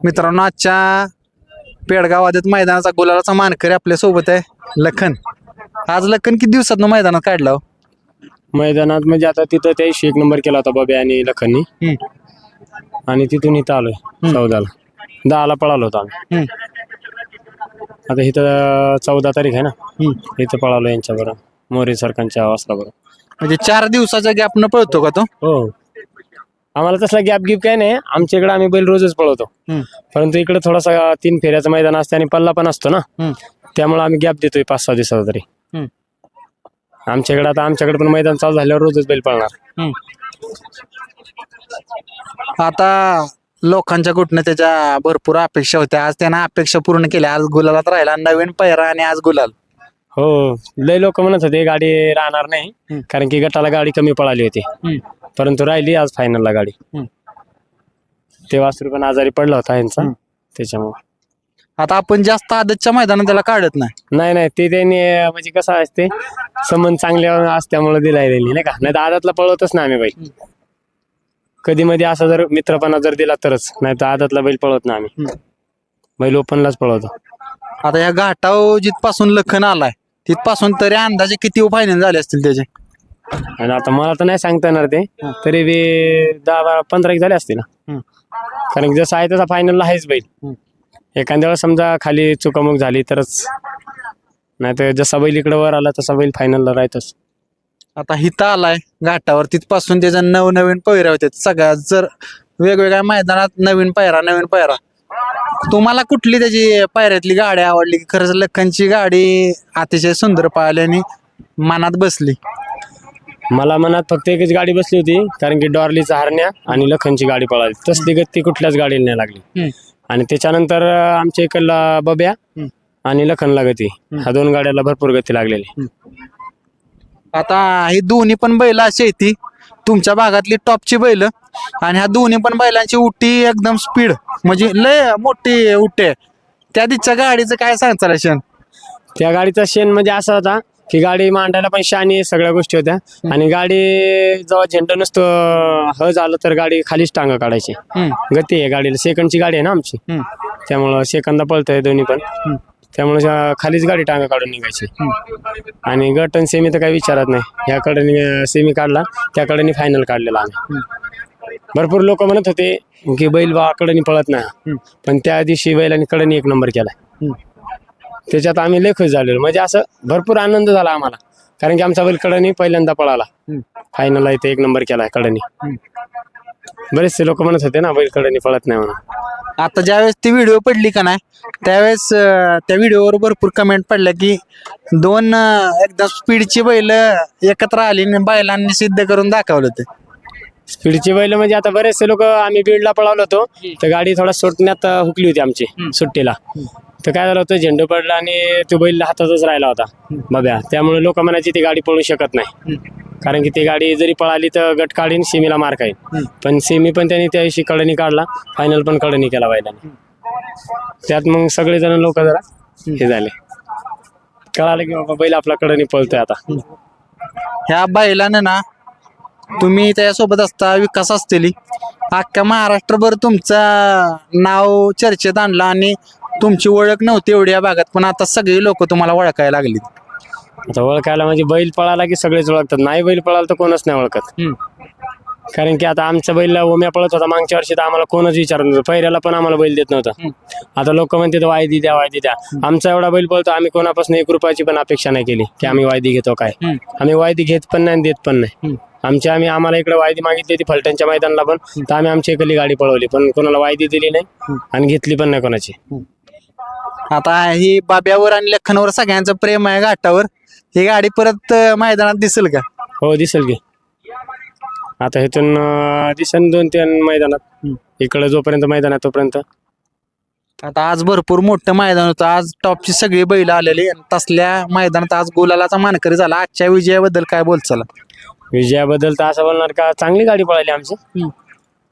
मित्रांनो आजच्या पेडगाव आदित मैदानाचा गुलालाचा मानकरी आपल्यासोबत आहे लखन. आज लखन किती दिवसात मैदानात काढला हो? मैदानात म्हणजे आता तिथं त्याशी एक नंबर केला होता बबे आणि लखननी. हम्म, आणि तिथून इथं आलोय चौदाला. दहाला पळालो होतो आम्ही. हम्म, आता इथं चौदा तारीख आहे ना? हम्म. इथं पळालो यांच्याबरोबर मोरे सरकारच्या वासराबरोबर म्हणजे चार दिवसाच्या गॅप न पळतो का तो? हो. आम्हाला तसला गॅप गिप काय नाही. आमच्या इकडे आम्ही बैल रोजच पळवतो. परंतु इकडे थोडासा तीन फेऱ्याचं मैदान असते आणि पल्ला पण असतो ना. त्यामुळे आम्ही गॅप देतोय पाच सहा दिवसाचा तरी. आमच्याकडे आता आमच्याकडे पण मैदान चालू झाल्यावर रोजच बैल पळणार. आता लोकांच्या कुठनं त्याच्या भरपूर अपेक्षा होत्या. आज त्यानं अपेक्षा पूर्ण केल्या आज गुलालात राहिला. नवीन पैरा आणि आज गुलाल. हो. लय लोक म्हणत होते गाडी राहणार नाही. कारण की गटाला गाडी कमी पळाली होती. परंतु राहिली आज फायनलला गाडी. हम्म. ते वासरू पण आजारी पडला होता यांचा. हम्म. त्याच्यामुळे. आता आपण जास्त आदतच्या मैदानात त्याला काढत नाही. नाही नाही ते त्यांनी अं, म्हणजे कसं असते संबंध चांगले असल्यामुळे दिलाय त्यांनी नाही का? नाही तर आदातला पळवतच ना आम्ही बैल कधी मध्ये असा जर मित्रपणा जर दिला तरच नाही तर आदातला बैल पळवत ना आम्ही. हम्म. बैल ओपनलाच पळवतो. आता या घाटाव जिथपासून लखन आलाय तिथपासून तरी अंदाजे किती फायनल झाले असतील त्याचे? आणि आता मला तर नाही सांगता येणार ते. तरी बी दहा बारा पंधरा एक झाले असतील ना. कारण की जसं आहे तसा फायनलला आहेच बैल. एखाद्या वेळेस समजा खाली चुकामुक झाली तरच. नाही तर जसा बैल इकडे वर आला तसा बैल फायनलला राहतोच. आता हिथं आलाय घाटावर तिथपासून त्याच्या नवनवीन पैऱ्या होत्या सगळ्या जर वेगवेगळ्या मैदानात नवीन पायरा नवीन पायरा. तुम्हाला कुठली त्याची पायऱ्यातली गाडी आवडली? की खरंच लखनची गाडी अतिशय सुंदर पाहिली आणि मनात बसली. मला मनात फक्त एकच गाडी बसली होती कारण की डॉर्लीचा हरण्या आणि लखनची गाडी पळाली. तसली गती कुठल्याच गाडीला नाही लागली. आणि त्याच्यानंतर आमच्या इकडला बब्या. आणि लखनला गती. ह्या दोन गाड्याला भरपूर गती लागलेली. आता ही दोन्ही पण बैल अशी ती. तुमच्या भागातली टॉपची बैल आणि ह्या दोन्ही पण बैलांची उटी एकदम स्पीड. म्हणजे लय मोठी उटी आहे. त्या दिवच्या गाडीचं काय सांगताल क्षण त्या गाडीचा शेण म्हणजे असा होता की गाडी मांडायला पण शानी सगळ्या गोष्टी होत्या. आणि गाडी जेव्हा झेंडा नसतो ह झालं तर गाडी खालीच टांग काढायची. गती आहे गाडीला. सेकंडची गाडी आहे ना आमची. त्यामुळं सेकंदा पळतंय दोन्ही पण. त्यामुळे खालीच गाडी टांगा काढून निघायची. आणि गट आणि सेमी तर काही विचारत नाही. ह्याकडे सेमी काढला त्याकडे फायनल काढलेला आम्ही. भरपूर लोक म्हणत होते की बैल बा कडनी पळत नाही. पण त्या दिवशी बैलांनी कडनी एक नंबर केला त्याच्यात आम्ही लय खुश झालेलो. म्हणजे असं भरपूर आनंद झाला आम्हाला. कारण की आमचा बैल कडनी पहिल्यांदा पळाला. फायनलला इथे एक नंबर केला कडनी बरेचसे लोक म्हणत होते ना बैल कडनी पळत नाही म्हणून. आता ज्यावेळेस ती व्हिडिओ पडली का नाही त्यावेळेस अं, त्या व्हिडिओवर भरपूर कमेंट पडल्या की दोन अं, एकदम स्पीडची बैल एकत्र आली आणि बैलांनी सिद्ध करून दाखवलं ते स्पीडची बैल म्हणजे आता बरेचसे लोक आम्ही बीडला पळालो होतो तर गाडी थोडा सुटण्यात अं, हुकली होती आमची सुट्टीला. तर काय झालं होतं झेंडू पडला आणि तो बैल हातातच राहिला होता बघा त्यामुळे लोक म्हणायची ती गाडी पळू शकत नाही. कारण की ती गाडी जरी पळाली तर गट काढीन सेमीला मार खाईन. पण सेमी पण त्यांनी त्या दिवशी कडनी काढला फायनल पण कडनी केला बैलाने. त्यात मग सगळेजण लोक जरा हे झाले. कळालं की बाबा बैल आपला कडनी पळतोय आता. ह्या बैलानं ना तुम्ही त्याच्यासोबत असता विकास असतेली. अख्ख्या महाराष्ट्रभर तुमचा नाव चर्चेत आणलं आणि तुमची ओळख नव्हती एवढी या भागात पण आता सगळी लोक तुम्हाला ओळखायला लागली आता ओळखायला म्हणजे बैल पळाला की सगळेच ओळखतात. नाही बैल पळाला तर कोणच नाही ओळखत. कारण की आता आमच्या बैलला ओम्या पळत होता. मागच्या वर्षी तर आम्हाला कोणच विचारत नव्हतं. पहिल्याला पण आम्हाला बैल देत नव्हता. आता लोक म्हणतात वायदी द्या वायदी द्या. आमचा एवढा बैल पळतो आम्ही कोणापासून एक रुपयाची पण अपेक्षा नाही केली की आम्ही वायदी घेतो काय. आम्ही वायदी घेत पण नाही आणि देत पण नाही. आमची आम्ही आम्हाला इकडे वायदी मागितली होती फलटणच्या मैदानाला पण. तर आम्ही आमची एकली गाडी पळवली पण कोणाला वायदी दिली नाही आणि घेतली पण नाही कोणाची. आता ही बाब्यावर आणि लखनवर सगळ्यांचं प्रेम आहे घाटावर. ही गाडी परत अं, मैदानात दिसेल का? हो दिसेल की. आता इथून अं, दिसेल दोन तीन मैदानात. इकडे जोपर्यंत मैदान आहे तोपर्यंत. आता आज भरपूर मोठं मैदान होतं. आज टॉपची सगळी बैल आलेली आणि तसल्या मैदानात आज गुलालाचा मानकरी झाला. आजच्या विजयाबद्दल काय बोलचाल? विजयाबद्दल तर असं बोलणार का? चांगली गाडी पळाली आमची.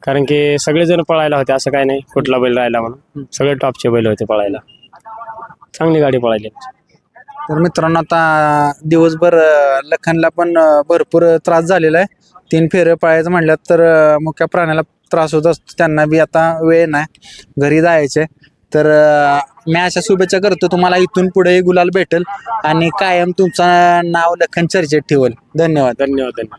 कारण की सगळेजण पळायला होते. असं काय नाही. कुठला बैल राहिला म्हणून. सगळे टॉपचे बैल होते पळायला. चांगली गाडी पळाली. तर मित्रांनो आता दिवसभर अं, लखनला पण अं, भरपूर त्रास झालेला आहे. तीन फेरे पळायचं म्हटलं तर अं, मुख्या प्राण्याला त्रास होत असतो. त्यांना बी आता वेळ नाही. घरी जायचे तर अं, मी अशा शुभेच्छा करतो. तुम्हाला इथून पुढे गुलाल भेटेल. आणि कायम तुमचं नाव लखन चर्चेत ठेवल. धन्यवाद. धन्यवाद धन्यवाद.